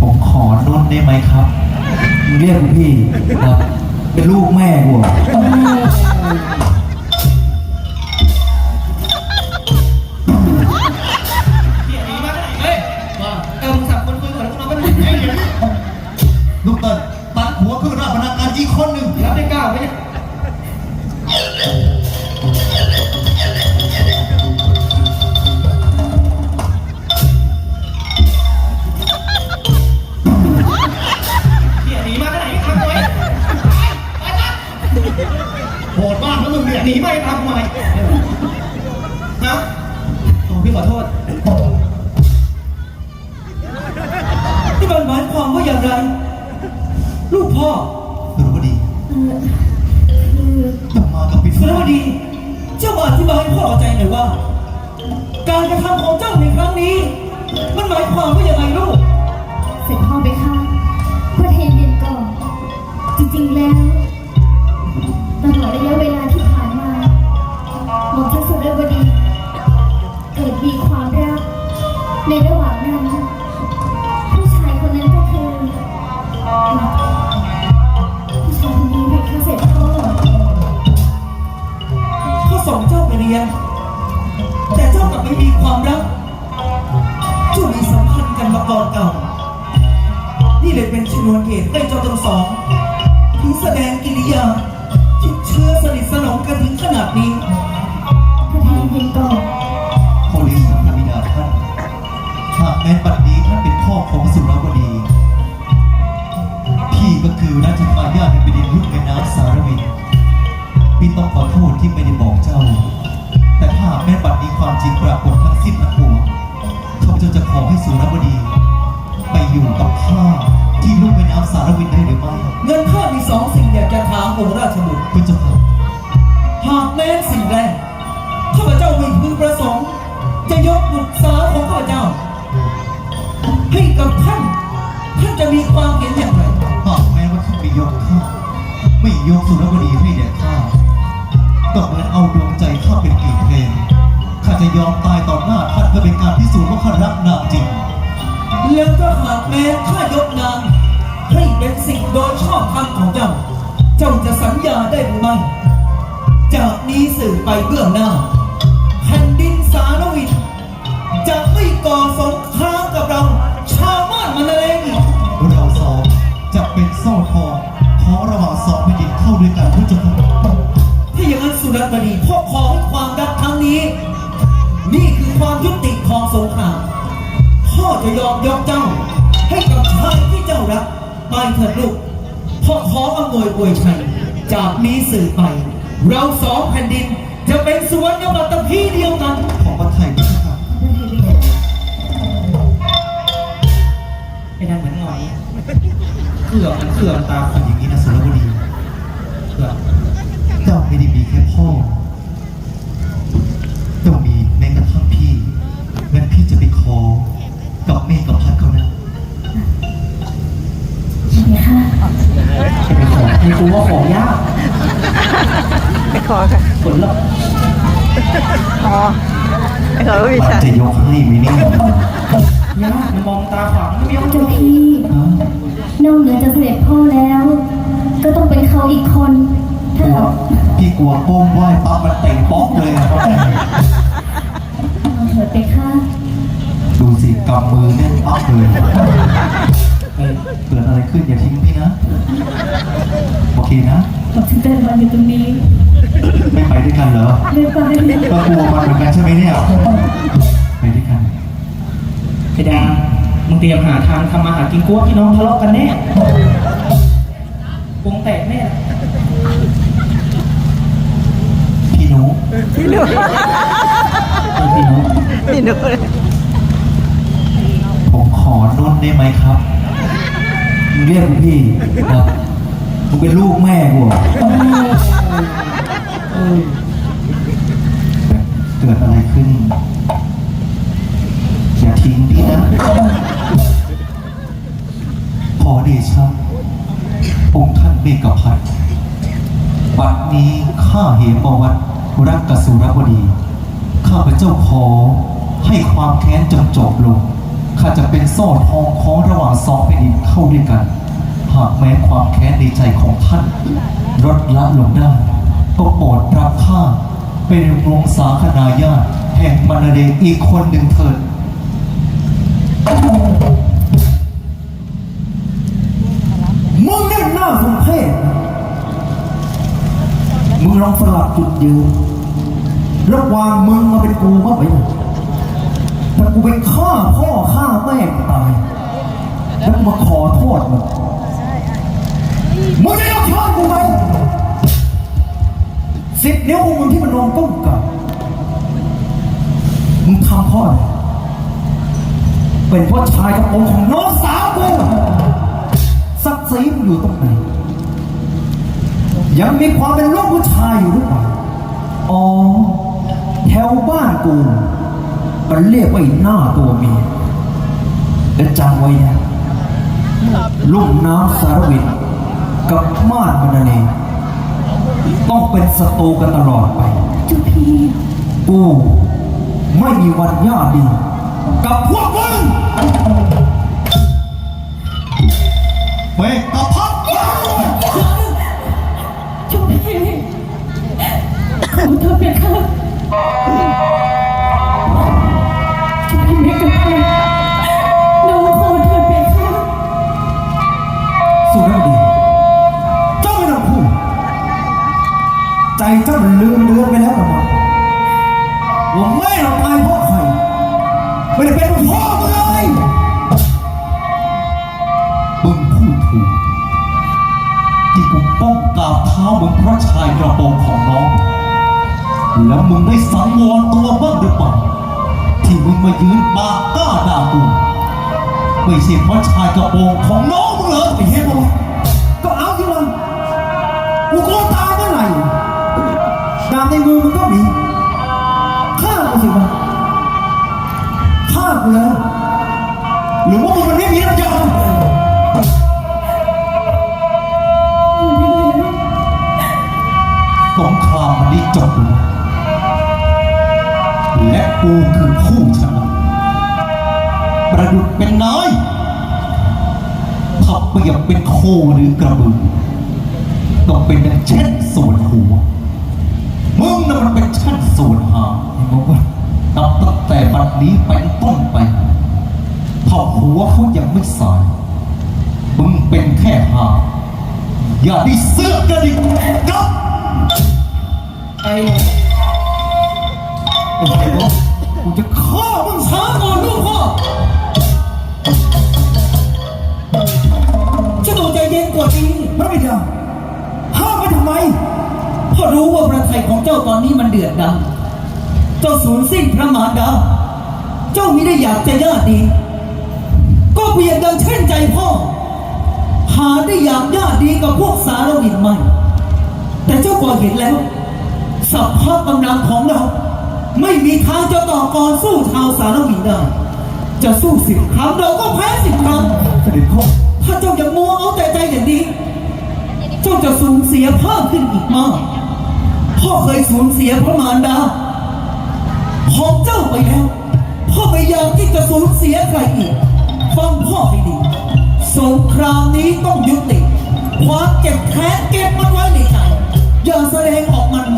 ผมขอนุ่นได้ไหมครับมึงเรียกกูพี่ครับเป็นลูกแม่กูเหรอลูกเติ้ลตัด นะมึงเนี่ยหนีไม่ทำไมฮะโอ้พี่ขอโทษที่มันหมายความว่าอย่างไร ลูกพ่อสุรบดีจะมากับปิดสุรวดี เจ้ามาอธิบายให้พ่อเข้าใจหน่อยว่า การกระทำของเจ้าในครั้งนี้ มันหมายความว่าอย่างไรลูก เสร็จพ่อไปค่ะพ่อเทนเย็นก่อน จริงๆแล้วตลอดระยะเวลา เหตุให้เจ้าทั้งสองถึงแสดงกิริยา น้ำสารวินได้หรือไม่เงินข้ามีสองสิ่งอยากจะถามองค์ราชบุตรคุณเจ้าค่ะหากแม้นสิ่งแรกข้าพเจ้ามีพึงประสงค์ จะยกบุตรสาวของข้าพเจ้าให้กับท่านท่านจะมีความเห็นอย่างไรหากแม้ว่าท่านไม่ยกข้าไม่ยกสุรบดีให้แด่ข้าก็เหมือนเอาดวงใจข้าเป็นกีเพลงข้าจะยอมตายต่อหน้าท่านเพื่อเป็นการพิสูจน์ว่าข้ารักนางจริงแล้วก็หากแม้ข้ายกนางให้ เป็นสิ่งโดยชอบธรรมของเจ้า เจ้าจะสัญญาได้หรือไม่จากนี้สื่อไปเบื้องหน้าแผ่นดินสารวินจะไม่ก่อสงครามกับเรา ชาวบ้านมันอะไรอีกเราสองจะเป็นโซ่ทองของระหว่างสองแผ่นดินเข้าด้วยกันพุทธเจ้าค่ะถ้าอย่างนั้นสุรบดีพ่อขอให้ความรักครั้งนี้ นี่คือความยุติของสงครามพ่อจะยอมยกเจ้า ให้กับชายที่เจ้ารัก ไปเถิดลูกพ่อขออำนวยอวยชัยจากนี้สื่อไป เราสองแผ่นดินจะเป็นสวนกำลังตะพีเดียวกันของพระไทยพุทธเจ้าค่ะไอ้นั่นเหมือนหงอยเขื่อมันเขื่อมันตาเอาอย่างนี้นะสุรบดีเขื่อเจ้าไม่ได้มีแค่พ่อเจ้ามีแม้กระทั่งพี่งั้นพี่จะไปขอกับเมฆกับ ไปขอให้กูว่าของยากไปขอค่ะผลลัพธ์อ๋อไปขอผู้พิมันชาจะยกให้ไหมเนี่ยยากมันมองตาขวางไม่ยอมเจ้าพี่นอกเหนือจากเสด็จพ่อแล้ว ก็ต้องเป็นเขาอีกคนถ้าเราพี่กลัวโป้งไหว้ปั๊บมันเต่งป๊อกเลยอะเอาเถิดไปค่ะดูสิกำมือแน่นปั๊บเลยเออเกิด อะไรขึ้นอย่าทิ้งพี่นะ โอเคนะผมถึงได้มาอยู่ตรงนี้ไม่ไปด้วยกันเหรอเรียกว่าก็กลัวมันเหมือนกันใช่ไหมเนี่ย ไปด้วยกัน ไอ้ดามึงเตรียมหาทางทำมาหากินกูว่าพี่น้องทะเลาะกันแน่วงแตกแน่ พี่หนุพี่หนูเออพี่น้องพี่หนูเลยผมขอนุ่นได้ไหมครับ มึงเรียกกูพี่ครับมึงเป็นลูกแม่กูเหรอเออเกิดอะไรขึ้น อย่าทิ้งพี่นะ ขอเดชะองค์ท่านเบกพัทบัดนี้ข้าเหมประวัติรักกสุรบดี ข้าพเจ้าขอให้ความแค้นจงจบลง ข้าจะเป็นโซ่ทองของระหว่างสองแผ่นดินเข้าด้วยกัน หากแม้ความแค้นในใจของท่านลดละลงได้ก็โปรดรับข้าเป็นวงศาคณาญาติแห่งมรเดชอีกคนหนึ่งเถิดมึงเนี่ยน่าสมเพชนมึงลองสลับจุดยืนระหว่างมึงมาเป็นกูบ้างไหม ถ้ากูไปฆ่าพ่อฆ่าแม่กูตาย แล้วกูมาขอโทษมึงมึงจะยกโทษกูไหมสิบนิ้วของมึงที่มันลงก้มกับมึงทำพ่อเป็นพราะชายกระโปรงของน้องสาวกูศักดิ์ศรีมอยู่ตรงไหน ยังมีความเป็นลูกผู้ชายอยู่หรือเปล่า อ๋อ แถวบ้านกู มันเรียกว่าไอ้หน้าตัวเมียและจำไว้นะลูกน้ำสารวินกับมาดมันเองต้องเป็นศัตรูกันตลอดไปจ้าพี่กูไม่มีวันย่าดีกับพวกมึงเมฆกับพักจ้าพี่ขอโทษเพียงค่ะ ที่กูป้องกราบเท้ามึงพระชายกระโปรงของน้อง แล้วมึงได้สังวรตัวบ้างหรือเปล่าที่มึงมายืนปากก้าด่ากูไม่ใช่พระชายกระโปรงของน้องมึงเหรอไอ้เฮ้ยบอกก็เอาที่มันกูกลัวตายเมื่อไหร่ดาบในมือมึงก็มีฆ่ากูสิวะฆ่ากูแล้วหรือว่ามึงมันไม่มีน้ำยา จบแล้วและกูคือผู้ชนะประดุจเป็นนายถ้าเปรียบเป็นโคหรือกระบือต้องเป็นดังเช่นส่วนหัวมึงน่ะมันเป็นเช่นส่วนหางบอกว่านับตั้งแต่บัดนี้เป็นต้นไปถ้าหัวเขายังไม่สายมึงเป็นแค่หางอย่าได้เสือกกระดิกกับ ไอ้ไอ้เฮ้ยบอกกูจะฆ่ามึงช้าก่อนลูกพ่อจะต้องใจเย็นกว่านี้พระบิดาห้ามไปทำไมพราะรู้ว่าประเทศของเจ้าตอนนี้มันเดือดดำเจ้าสูญสิ้นพระมารดา เจ้ามิได้อยากจะญาติดี ก็เพียงดังเช่นใจพ่อ หาได้อยากญาติดีกับพวกสารวินไม่แต่เจ้าก็เห็นแล้ว สัพพะกำลังของเรา ไม่มีทางจะต่อกรสู้ชาวสารวินได้ จะสู้สิบครั้งเราก็แพ้สิบครั้งเสด็จพ่อถ้าเจ้ายังมัวเอาแต่ใจอย่างนี้ เจ้าจะสูญเสียเพิ่มขึ้นอีกมากพ่อเคยสูญเสียพระมารดาของเจ้าไปแล้วพ่อไม่อยากที่จะสูญเสียใครอีกฟังพ่อให้ดีสงครามนี้ต้องยุติความเจ็บแค้นเก็บมันไว้ในใจอย่าแสดงออกมัน